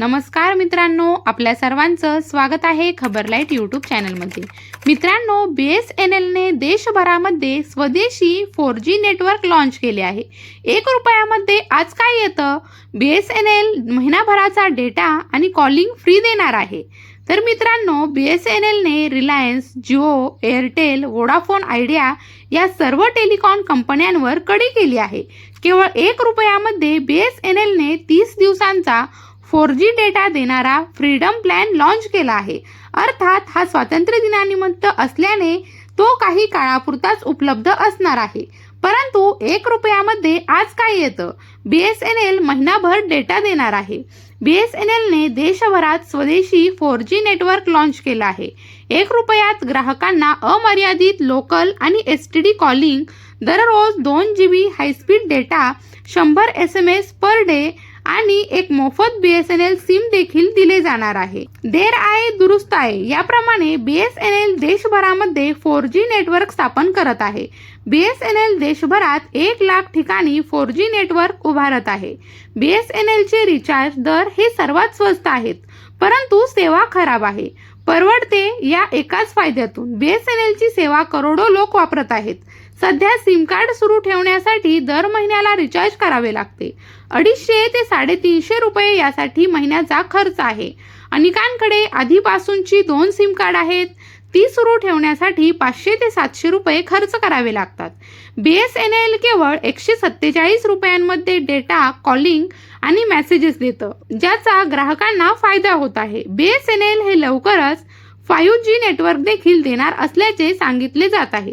नमस्कार मित्रांनो आपल्या सर्वांचं स्वागत आहे खबरलाईट यूट्यूब चॅनलमध्ये. मित्रांनो बी एस एन एलने देशभरामध्ये स्वदेशी फोर जी नेटवर्क लॉन्च केले आहे. एक रुपयामध्ये आज काय येतं? बी एस एन एल महिनाभराचा डेटा आणि कॉलिंग फ्री देणार आहे. तर मित्रांनो B S N एलने Reliance Jio Airtel Vodafone Idea या सर्व टेलिकॉम कंपन्यांवर कडी केली आहे. केवळ एक रुपयामध्ये बी एस एन एलने तीस दिवसांचा फोर जी डेटा देणारा फ्रीडम प्लॅन लॉन्च केला आहे. अर्थात हा स्वातंत्र्य दिनानिमित्त असल्याने तो काही काळापुरताच उपलब्ध असणार आहे. परंतु एक रुपयामध्ये आज काय येतं? बी एस एन एल महिनाभर डेटा देणार आहे. बी एस एन एलने देशभरात स्वदेशी फोर जी नेटवर्क लॉन्च केलं आहे. एक रुपयात ग्राहकांना अमर्यादित लोकल आणि एस टी डी कॉलिंग दररोज दोन G B high speed data शंभर S M S per day आणि एक मोफत B S N L SIM देखील दिले जाणार आहे. देर आहे दुरुस्त आहे. याप्रमाणे बी एस एन एल देशभरामध्ये फोर जी नेटवर्क स्थापन करत आहे. बी एस एन एल देशभरात एक लाख ठिकाणी फोर जी नेटवर्क उभारत आहे. बी एस एन एलचे रिचार्ज दर हे सर्वात स्वस्त आहेत परंतु सेवा खराब आहे. परवडते या एकाच फायद्यातून. बी एस एन एलची सेवा करोडो लोक वापरत आहेत. सध्या सिम कार्ड सुरू ठेवण्यासाठी दर महिन्याला रिचार्ज करावे लागते. अडीचशे ते साडेतीनशे रुपये यासाठी महिन्याचा खर्च आहे. अनेकांकडे आधीपासूनची दोन सिम कार्ड आहेत. ती सुरू ठेवण्यासाठी पाचशे ते सातशे रुपये खर्च करावे लागतात. बी एस एन एल केवळ एकशे सत्तेचाळीस रुपयांमध्ये डेटा कॉलिंग आणि मेसेजेस देतं ज्याचा ग्राहकांना फायदा होत आहे. बी एस एन एल हे लवकरच फाईव्ह जी नेटवर्क देखील देणार असल्याचे सांगितले जात आहे.